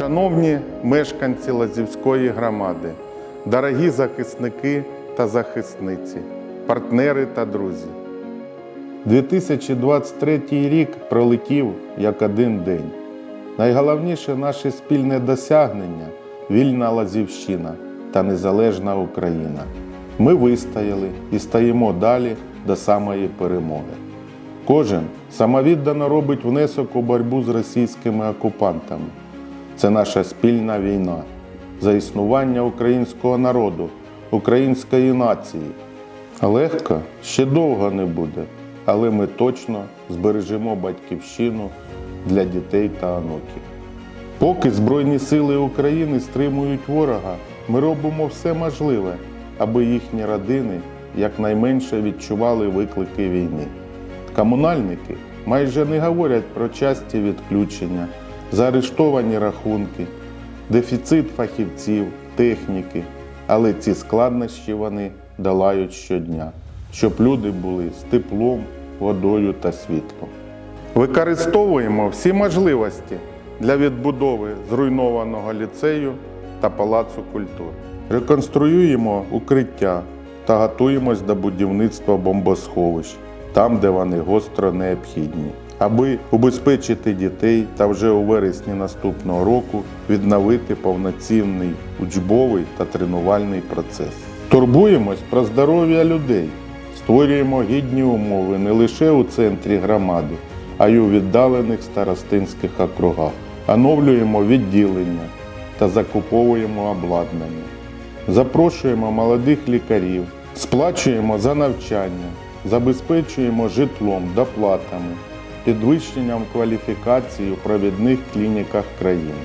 Шановні мешканці Лазівської громади, дорогі захисники та захисниці, партнери та друзі. 2023 рік пролетів як один день. Найголовніше наше спільне досягнення вільна Лазівщина та незалежна Україна. Ми вистояли і стоїмо далі до самої перемоги. Кожен самовіддано робить внесок у боротьбу з російськими окупантами. Це наша спільна війна за існування українського народу, української нації. Легко ще довго не буде, але ми точно збережемо батьківщину для дітей та онуків. Поки Збройні сили України стримують ворога, ми робимо все можливе, аби їхні родини якнайменше відчували виклики війни. Комунальники майже не говорять про часті відключення, заарештовані рахунки, дефіцит фахівців, техніки, але ці складнощі вони долають щодня, щоб люди були з теплом, водою та світлом. Використовуємо всі можливості для відбудови зруйнованого ліцею та палацу культури. Реконструюємо укриття та готуємось до будівництва бомбосховищ там, де вони гостро необхідні, аби убезпечити дітей та вже у вересні наступного року відновити повноцінний учбовий та тренувальний процес. Турбуємось про здоров'я людей, створюємо гідні умови не лише у центрі громади, а й у віддалених старостинських округах. Оновлюємо відділення та закуповуємо обладнання. Запрошуємо молодих лікарів, сплачуємо за навчання, забезпечуємо житлом, доплатами, підвищенням кваліфікації у провідних клініках країни.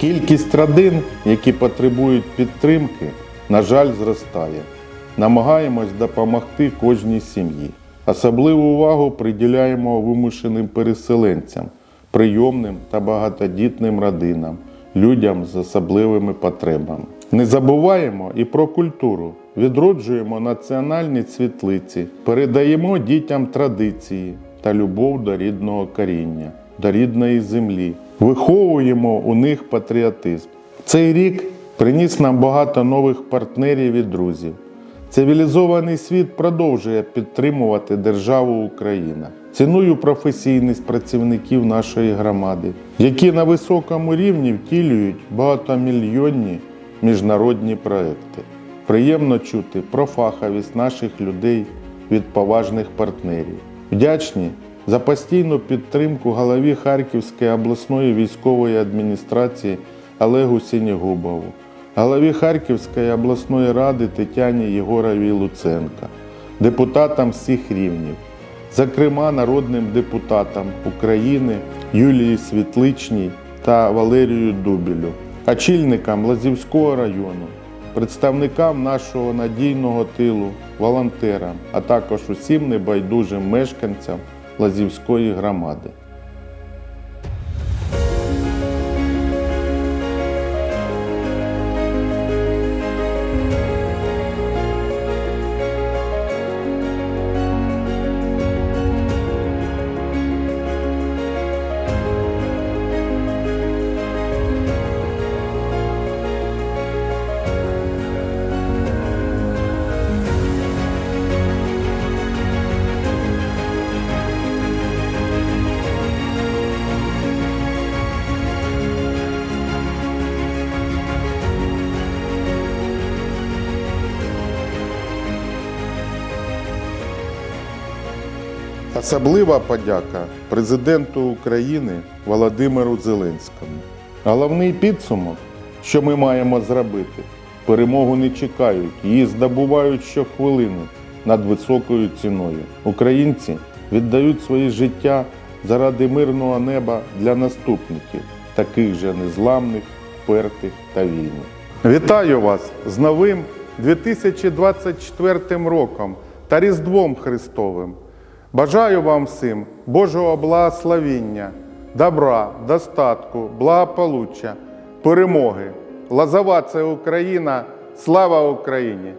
Кількість родин, які потребують підтримки, на жаль, зростає. Намагаємось допомогти кожній сім'ї. Особливу увагу приділяємо вимушеним переселенцям, прийомним та багатодітним родинам, людям з особливими потребами. Не забуваємо і про культуру, відроджуємо національні світлиці, передаємо дітям традиції та любов до рідного коріння, до рідної землі, виховуємо у них патріотизм. Цей рік приніс нам багато нових партнерів і друзів. Цивілізований світ продовжує підтримувати державу Україна. Ціную професійність працівників нашої громади, які на високому рівні втілюють багатомільйонні міжнародні проекти. Приємно чути про фаховість наших людей від поважних партнерів. Вдячні за постійну підтримку голові Харківської обласної військової адміністрації Олегу Сінігубову, голові Харківської обласної ради Тетяні Єгоровій Луценка, депутатам всіх рівнів, зокрема народним депутатам України Юлії Світличній та Валерію Дубілю, очільникам Лазівського району, представникам нашого надійного тилу, волонтерам, а також усім небайдужим мешканцям Лазівської громади. Особлива подяка президенту України Володимиру Зеленському. Головний підсумок, що ми маємо зробити, перемогу не чекають, її здобувають щохвилини над високою ціною. Українці віддають своє життя заради мирного неба для наступників, таких же незламних, впертих та вільних. Вітаю вас з новим 2024 роком та Різдвом Христовим. Бажаю вам всім Божого благословіння, добра, достатку, благополуччя, перемоги. Лазова це Україна, слава Україні!